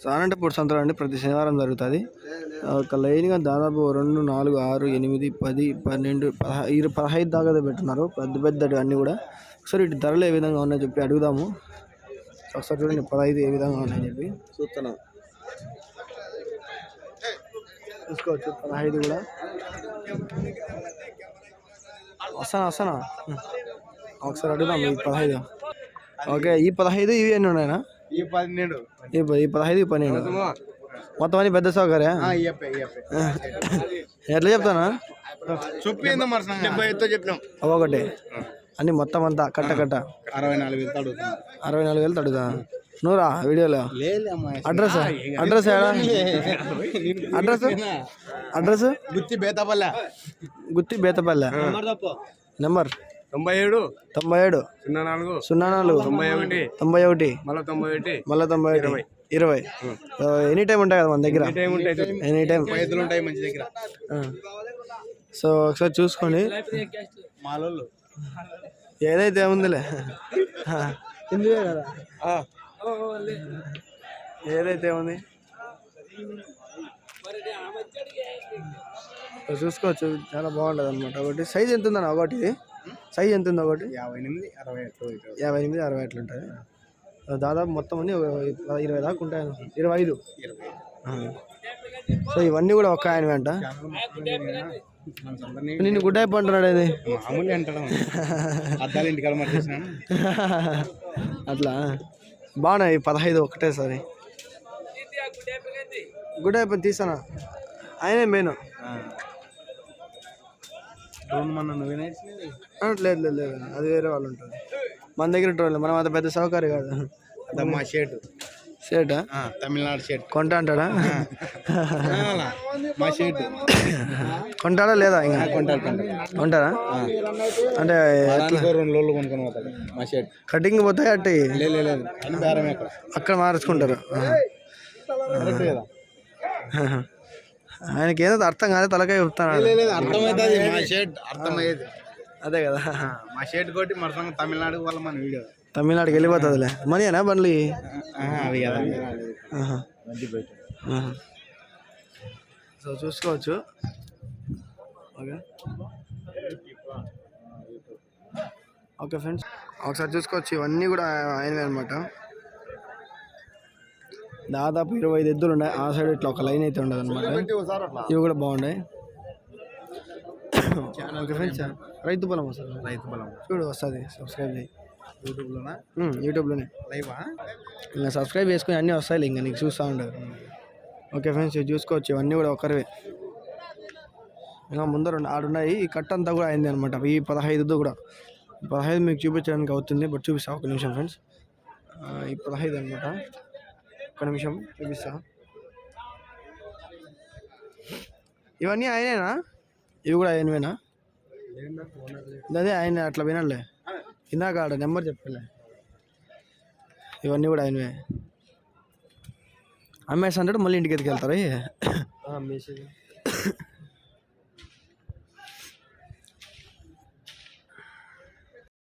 So Anantapur సంతలో అండి ప్రతి శనివారం జరుగుతుంది. ఒక లైన్గా దాదాపు రెండు నాలుగు ఆరు ఎనిమిది పది పన్నెండు పదహ ఇరు పదహైదు దాకా పెట్టున్నారు. పెద్ద పెద్ద అన్నీ కూడా. ఒకసారి ఇటు ధరలు ఏ విధంగా ఉన్నాయో చెప్పి అడుగుదాము. ఒకసారి చూడండి పదహైదు ఏ విధంగా ఉన్నాయని చెప్పి. చూస్తున్నాం. చూసుకోవచ్చు. పదహైదు కూడా. వస్తానా వస్తానా? ఒకసారి అడుగుదాం ఈ పదహైదు. ఓకే ఈ పదహైదు ఇవి ఎన్ని ఉన్నాయనా ఈ పన్నెండు. ఈ పదహైదు ఈ పన్నెండు. మొత్తం అన్ని పెద్ద సౌకర్యా ఎట్లా చెప్తానా? చెప్పినాం. ఒకటి అన్ని మొత్తం అంతా కట్ట కట్ట. అరవై నాలుగు వేలు అడుగుతున్నాం అరవై నాలుగు వేలు తడుదా నూరా వీడియోలో? అడ్రస్? అడ్రస్ ఏడా? Address? Address? Gutti Betapalle. Gutti Betapalle. Number? తొంభై ఏడు. తొంభై ఏడు. సున్నా నాలుగు. సున్నా నాలుగు. తొంభై ఒకటి. తొంభై ఒకటి. మళ్ళీ తొంభై ఒకటి. మళ్ళీ తొంభై ఒకటి. ఇరవై. ఎనీ టైం ఉంటాయి కదా మన దగ్గర? టైం ఉంటాయి ఎనీ టైం ఐదులు ఉంటాయి మంచి దగ్గర. సో ఒకసారి చూసుకోండి. మాలోళ్ళు ఏదైతే ఏముందిలే ఇందువే కదా? ఏదైతే ఉంది? చూసుకోవచ్చు. చాలా బాగుంటుంది అనమాట ఒకటి సైజ్ ఎంత ఉందన్న ఒకటి ఇది సైజ్ ఎంత ఉంది ఒకటి? యాభై ఎనిమిది అరవై యాభై ఎనిమిది అరవై అట్లా ఉంటుంది దాదాపు మొత్తం అన్ని ఒక ఇరవై దాకా ఉంటాయి ఇరవై ఐదు. సో ఇవన్నీ కూడా ఒక్క ఆయన వెంట? నిన్ను గుడ్ అయిపో అంటున్నాడు ఇది మామూలు అంటాడు అద్దాలు ఇంటికాడ మర్చేసినాను. అట్లా? బాగున్నాయి పదహైదు ఒకటేసారి. గుడ్ అయిపోయి తీసానా? ఆయనే మెయిన్ డ్రోన్ నువ్వేనా లేదు లేదు లేదు. అది వేరే వాళ్ళు ఉంటుంది మన దగ్గర డ్రోన్ మనం అంత పెద్ద సౌకర్యం కాదు. మా షర్ట్ షర్టా తమిళనాడు షర్ట్ కొంటా అంటాడా? మా షర్ట్ కొంటాడా లేదా ఇంకా? కొంటారా అంటే దానికో రెండు రోజులు కొనుక్కొని పోతాడు మా షర్ట్ కటింగ్ పోతాయి అట్టి? లేదు అక్కడ మార్చుకుంటారు ఆహా. కరెక్ట్ కదా? ఆయనకి ఏదో అర్థం కాదు తలకాయ చెప్తాను అర్థమవుతుంది మా షర్ట్ అర్థమయ్యేది. అదే కదా. మా షర్ట్ కొట్టి మరసంగా తమిళనాడు వాళ్ళ మన వీడియో. తమిళనాడుకి వెళ్ళిపోతుందిలే. మనీనా బండ్లు అవి కదా. సో చూసుకోవచ్చు. ఓకే. Okay friends. ఒకసారి చూసుకోవచ్చు. ఇవన్నీ కూడా ఆయనవే అనమాట దాదాపు ఇరవై ఐదు ఎద్దులు ఉన్నాయి. ఆ సైడ్ ఇట్లా ఒక లైన్ అయితే ఉండదు అనమాట ఇవి కూడా బాగున్నాయి. ఓకే ఫ్రెండ్స్ రైతు బలం వస్తుంది. రైతు బలం చూడు వస్తుంది. సబ్స్క్రైబ్ చేయి. యూట్యూబ్లోనా? యూట్యూబ్లోనే. లైవా ఇంకా సబ్స్క్రైబ్ చేసుకుని అన్నీ వస్తాయి. ఇంకా నీకు చూస్తూ ఉండదు ఓకే ఫ్రెండ్స్ ఇది చూసుకోవచ్చు. ఇవన్నీ కూడా ఒకరివే. ఇంకా ముందర ఆడున్నాయి ఈ కట్ అంతా కూడా అయింది అనమాట ఈ పదహైదు కూడా. పదహైదు మీకు చూపించడానికి అవుతుంది బట్ చూపిస్తా. ఒక నిమిషం ఫ్రెండ్స్ ఈ పదహైదు అనమాట ఒక నిమిషం చూపిస్తా. ఇవన్నీ ఆయనేనా? ఇవి కూడా ఆయనవేనా? అదే ఆయన అట్లా వినలే. ఇందాక ఆడ నెంబర్ చెప్పలే. ఇవన్నీ కూడా ఆయనవే. అమ్మేసి అంటే మళ్ళీ ఇంటికి ఎత్తుకెళ్తారు